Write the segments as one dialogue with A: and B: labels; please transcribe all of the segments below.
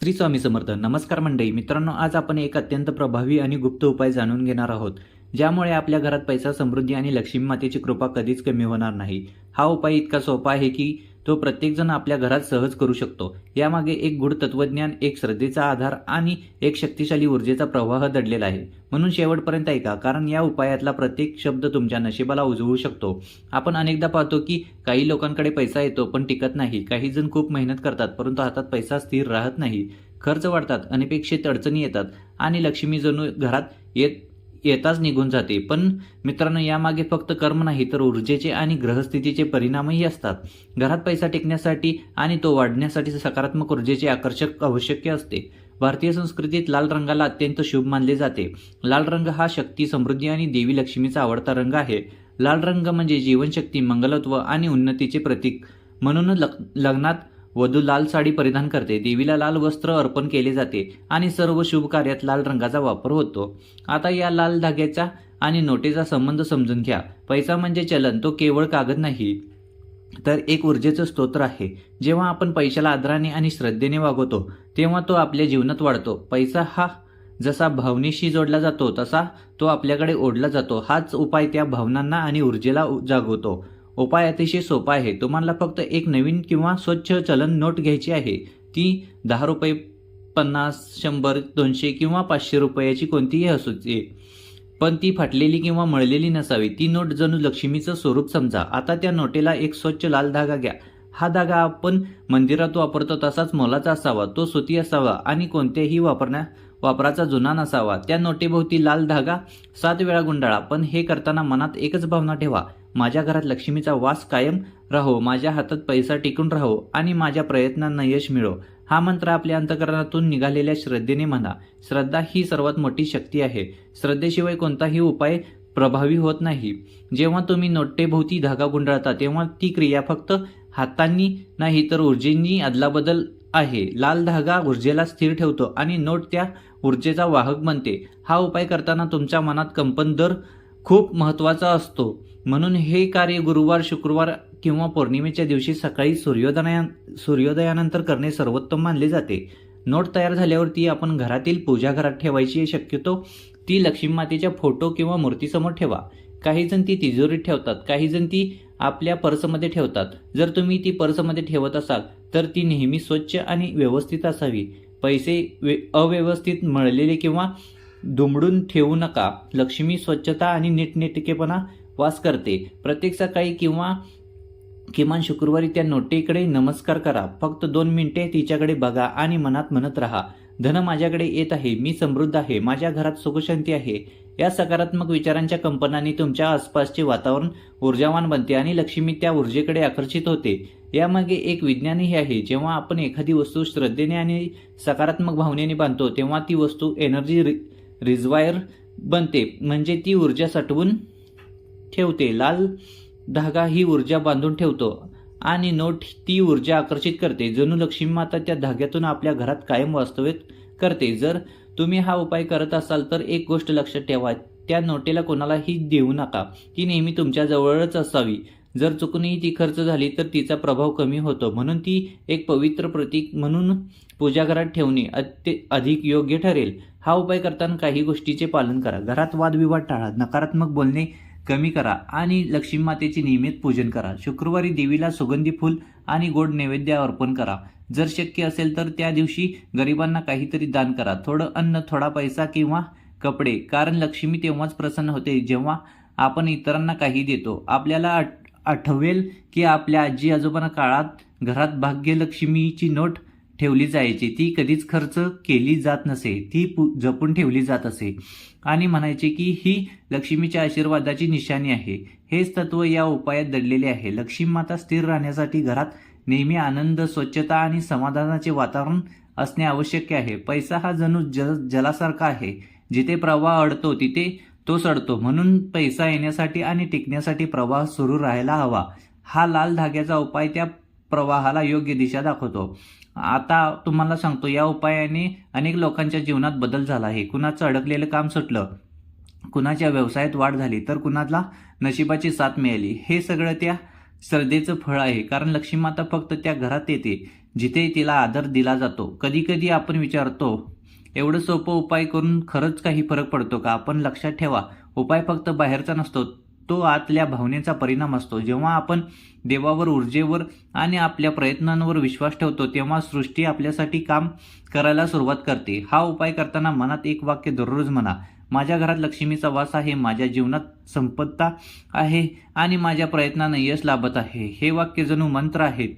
A: श्री स्वामी समर्थ नमस्कार मंडळी. मित्रांनो आज आपण एक अत्यंत प्रभावी आणि गुप्त उपाय जाणून घेणार आहोत ज्यामुळे आपल्या घरात पैसा समृद्धी आणि लक्ष्मी मातेची कृपा कधीच कमी होणार नाही. हा उपाय इतका सोपा आहे की तो प्रत्येकजण आपल्या घरात सहज करू शकतो. यामागे एक गुढ तत्वज्ञान एक श्रद्धेचा आधार आणि एक शक्तिशाली ऊर्जेचा प्रवाह दडलेला आहे. म्हणून शेवटपर्यंत ऐका कारण या उपायातला प्रत्येक शब्द तुमच्या नशिबाला उजवू शकतो. आपण अनेकदा पाहतो की काही लोकांकडे पैसा येतो पण टिकत नाही. काही जण खूप मेहनत करतात परंतु हातात पैसा स्थिर राहत नाही. खर्च वाढतात अनपेक्षित अडचणी येतात आणि लक्ष्मी जणू घरात येत येताच निघून जाते. पण मित्रांनो यामागे फक्त कर्म नाही तर ऊर्जेचे आणि ग्रहस्थितीचे परिणामही असतात. घरात पैसा टिकण्यासाठी आणि तो वाढण्यासाठी सकारात्मक ऊर्जेचे आकर्षक आवश्यक असते. भारतीय संस्कृतीत लाल रंगाला अत्यंत शुभ मानले जाते. लाल रंग हा शक्ती समृद्धी आणि देवी लक्ष्मीचा आवडता रंग आहे. लाल रंग म्हणजे जीवनशक्ती मंगलत्व आणि उन्नतीचे प्रतीक. म्हणून लग लग्नात वधू लाल साडी परिधान करते. देवीला लाल वस्त्र अर्पण केले जाते आणि सर्व शुभ कार्यात लाल रंगाचा वापर होतो. आता या लाल धाग्याचा आणि नोटेचा संबंध समजून घ्या. पैसा म्हणजे चलन तो केवळ कागद नाही तर एक ऊर्जेचं स्तोत्र आहे. जेव्हा आपण पैशाला आदराने आणि श्रद्धेने वागवतो तेव्हा तो आपल्या जीवनात वाढतो. पैसा हा जसा भावनेशी जोडला जातो तसा तो आपल्याकडे ओढला जातो. हाच उपाय त्या भावनांना आणि ऊर्जेला जागवतो. उपाय अतिशय सोपा आहे. तुम्हाला फक्त एक नवीन किंवा स्वच्छ चलन नोट घ्यायची आहे. ती दहा रुपये पन्नास शंभर दोनशे किंवा पाचशे रुपयाची कोणतीही असू दे. पण ती फाटलेली किंवा मळलेली नसावी. ती नोट जणू लक्ष्मीचं स्वरूप समजा. आता त्या नोटेला एक स्वच्छ लाल धागा घ्या. हा धागा आपण मंदिरात वापरतो तसाच मोलाचा असावा. तो सुती असावा आणि कोणत्याही वापरण्या वापराचा जुना नसावा. त्या नोटेभोवती लाल धागा सात वेळा गुंडाळा. पण हे करताना मनात एकच भावना ठेवा. माझ्या घरात लक्ष्मीचा वास कायम राहो माझ्या हातात पैसा टिकून राहो आणि माझ्या प्रयत्नांना यश मिळो. हा मंत्र आपल्या अंतकरणातून निघालेल्या श्रद्धेने म्हणा. श्रद्धा ही सर्वात मोठी शक्ती आहे. श्रद्धेशिवाय कोणताही उपाय प्रभावी होत नाही. जेव्हा तुम्ही नोटेभोवती धागा गुंडाळता तेव्हा ती क्रिया फक्त हातांनी नाही तर ऊर्जेनी अदलाबदल आहे. लाल धागा ऊर्जेला स्थिर ठेवतो आणि नोट त्या ऊर्जेचा वाहक बनते. हा उपाय करताना तुमच्या मनात कंपन दर खूप महत्त्वाचा असतो. म्हणून हे कार्य गुरुवार शुक्रवार किंवा पौर्णिमेच्या दिवशी सकाळी सूर्योदया सूर्योदयानंतर करणे सर्वोत्तम मानले जाते. नोट तयार झाल्यावर ती आपण घरातील पूजाघरात ठेवायची शक्यतो. ती लक्ष्मी मातेच्या फोटो किंवा मूर्तीसमोर ठेवा. काही जण ती तिजोरीत ठेवतात काही जण ती आपल्या पर्समध्ये ठेवतात. जर तुम्ही ती पर्समध्ये ठेवत असाल तर ती नेहमी स्वच्छ आणि व्यवस्थित असावी. पैसे वे अव्यवस्थित मळलेले किंवा दुमडून ठेवू नका. लक्ष्मी स्वच्छता आणि नीटनेटकेपणा वास करते. प्रत्येक सकाळी किंवा किमान शुक्रवारी त्या नोटेकडे नमस्कार करा. फक्त दोन मिनिटे तिच्याकडे बघा आणि मनात म्हणत राहा धन माझ्याकडे येत आहे मी समृद्ध आहे माझ्या घरात सुखशांती आहे. या सकारात्मक विचारांच्या कंपनाने तुमच्या आसपासचे वातावरण ऊर्जावान बनते आणि लक्ष्मी त्या ऊर्जेकडे आकर्षित होते. यामागे एक विज्ञानही आहे जेव्हा आपण एखादी वस्तू श्रद्धेने आणि सकारात्मक भावनेने बांधतो तेव्हा ती वस्तू एनर्जी रि रिझवायर बनते. म्हणजे ती ऊर्जा साठवून ठेवते. लाल धागा ही ऊर्जा बांधून ठेवतो आणि नोट ती ऊर्जा आकर्षित करते. जणू लक्ष्मी माता त्या धाग्यातून आपल्या घरात कायम वास्तव्य करते. जर तुम्ही हा उपाय करत असाल तर एक गोष्ट लक्षात ठेवा. त्या नोटेला कोणालाही देऊ नका. ती नेहमी तुमच्या जवळच असावी. जर चुकूनही ती खर्च झाली तर तिचा प्रभाव कमी होतो. म्हणून ती एक पवित्र प्रतीक म्हणून पूजाघरात ठेवणे अत्य अधिक योग्य ठरेल. हा उपाय करताना काही गोष्टीचे पालन करा. घरात वादविवाद टाळा. नकारात्मक बोलणे कमी करा आणि लक्ष्मी मातेचे नियमित पूजन करा. शुक्रवारी देवीला सुगंधी फूल आणि गोड नैवेद्य अर्पण करा. जर शक्य असेल तर त्या दिवशी गरिबांना काहीतरी दान करा. थोडं अन्न थोडा पैसा किंवा कपडे. कारण लक्ष्मी तेव्हाच प्रसन्न होते जेव्हा आपण इतरांना काही देतो. आपल्याला आठवेल की आपल्या आजी आजोबांना काळात घरात भाग्यलक्ष्मीची नोट ठेवली जायची. ती कधीच खर्च केली जात नसे. ती पु जपून ठेवली जात असे. आणि म्हणायचे की ही लक्ष्मीच्या आशीर्वादाची निशाणी आहे. हेच तत्व या उपायात दडलेले आहे. लक्ष्मी माता स्थिर राहण्यासाठी घरात नेहमी आनंद स्वच्छता आणि समाधानाचे वातावरण असणे आवश्यक आहे. पैसा हा जणू जल जलासारखा आहे. जिथे प्रवाह अडतो तिथे तो सडतो. म्हणून पैसा येण्यासाठी आणि टिकण्यासाठी प्रवाह सुरू राहायला हवा. हा लाल धाग्याचा उपाय त्या प्रवाहाला योग्य दिशा दाखवतो. आता तुम्हाला सांगतो या उपायाने अनेक लोकांच्या जीवनात बदल झाला आहे. कुणाचं अडकलेलं काम सुटलं कुणाच्या व्यवसायात वाढ झाली तर कुणाला नशिबाची साथ मिळाली. हे सगळं त्या श्रद्धेचं फळ आहे. कारण लक्ष्मीमाता फक्त त्या घरात येते जिथे तिला आदर दिला जातो. कधी कधी आपण विचारतो एवढं सोपं उपाय करून खरंच काही फरक पडतो का? आपण लक्षात ठेवा उपाय फक्त बाहेरचा नसतो तो आतल्या भावनेचा परिणाम असतो. जेव्हा आपण देवावर ऊर्जेवर आणि आपल्या प्रयत्नांवर विश्वास ठेवतो तेव्हा सृष्टी आपल्यासाठी काम करायला सुरुवात करते. हा उपाय करताना मनात एक वाक्य दररोज म्हणा माझ्या घरात लक्ष्मीचा वास आहे माझ्या जीवनात संपत्ता आहे आणि माझ्या प्रयत्नानं यश लाभत आहे. हे वाक्य जणू मंत्र आहेत.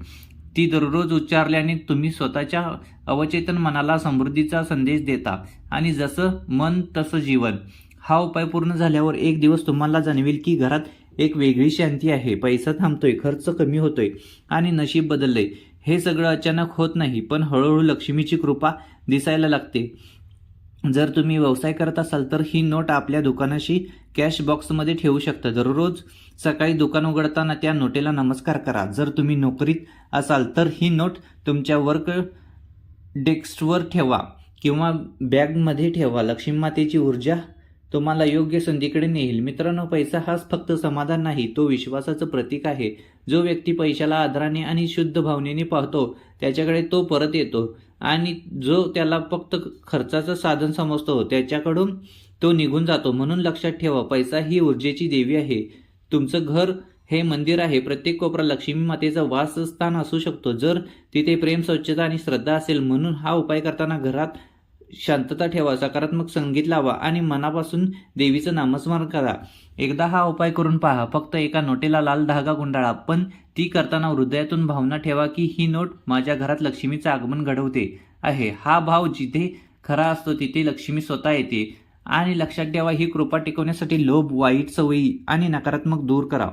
A: ती दररोज उच्चारल्याने तुम्ही स्वतःच्या अवचेतन मनाला समृद्धीचा संदेश देता आणि जसं मन तसं जीवन. हा उपाय पूर्ण झाल्यावर एक दिवस तुम्हाला जाणवेल की घरात एक वेगळी शांती आहे. पैसा थांबतोय खर्च कमी होतोय आणि नशीब बदललंय. हे सगळं अचानक होत नाही पण हळूहळू लक्ष्मीची कृपा दिसायला लागते. जर तुम्ही व्यवसाय करत असाल तर ही नोट आपल्या दुकानाशी कॅश बॉक्समध्ये ठेवू शकता. दररोज सकाळी दुकान उघडताना त्या नोटेला नमस्कार करा. जर तुम्ही नोकरीत असाल तर ही नोट तुमच्या वर्क डेस्कवर ठेवा किंवा बॅगमध्ये ठेवा. लक्ष्मी मातेची ऊर्जा तुम्हाला योग्य संधीकडे नेईल. मित्रांनो पैसा हाच फक्त समाधान नाही तो विश्वासाचं प्रतीक आहे. जो व्यक्ती पैशाला आदराने आणि शुद्ध भावनेने पाहतो त्याच्याकडे तो परत येतो. आणि जो त्याला फक्त खर्चाचं साधन समजतो त्याच्याकडून तो निघून जातो. म्हणून लक्षात ठेवा पैसा ही ऊर्जेची देवी आहे. तुमचं घर हे मंदिर आहे. प्रत्येक कोपरा लक्ष्मी मातेचं वासस्थान असू शकतो. जर तिथे प्रेम स्वच्छता आणि श्रद्धा असेल म्हणून हा उपाय करताना घरात शांतता ठेवा सकारात्मक संगीत लावा आणि मनापासून देवीचं नामस्मरण करा. एकदा हा उपाय करून पहा फक्त एका नोटेला लाल धागा गुंडाळा पण ती करताना हृदयातून भावना ठेवा की ही नोट माझ्या घरात लक्ष्मीचं आगमन घडवते आहे. हा भाव जिथे खरा असतो तिथे लक्ष्मी स्वतः येते. आणि लक्षात ठेवा ही कृपा टिकवण्यासाठी लोभ वाईट सवयी आणि नकारात्मक दूर करा.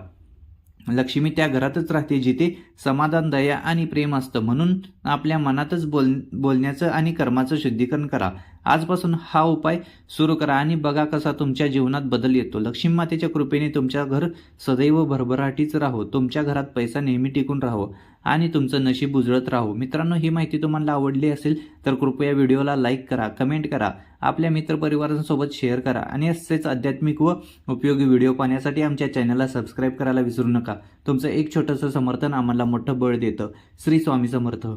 A: लक्ष्मी त्या घरातच राहते जिथे समाधान दया आणि प्रेम असतं. म्हणून आपल्या मनातच बोल बोलण्याचं आणि कर्माचं शुद्धीकरण करा. आजपासून हा उपाय सुरू करा आणि बघा कसा तुमच्या जीवनात बदल येतो. लक्ष्मी मातेच्या कृपेने तुमच्या घर सदैव भरभराटीच राहो. तुमच्या घरात पैसा नेहमी टिकून राहो. आणि तुमचं नशीब उजळत राहू. मित्रांनो ही माहिती तुम्हाला आवडली असेल तर कृपया व्हिडिओला लाईक करा कमेंट करा आपल्या मित्रपरिवारांसोबत शेअर करा आणि असेच आध्यात्मिक व उपयोगी व्हिडिओ पाहण्यासाठी आमच्या चॅनलला सबस्क्राईब करायला विसरू नका. तुमचं एक छोटंसं समर्थन आम्हाला मोठं बळ देतं. श्री स्वामी समर्थ.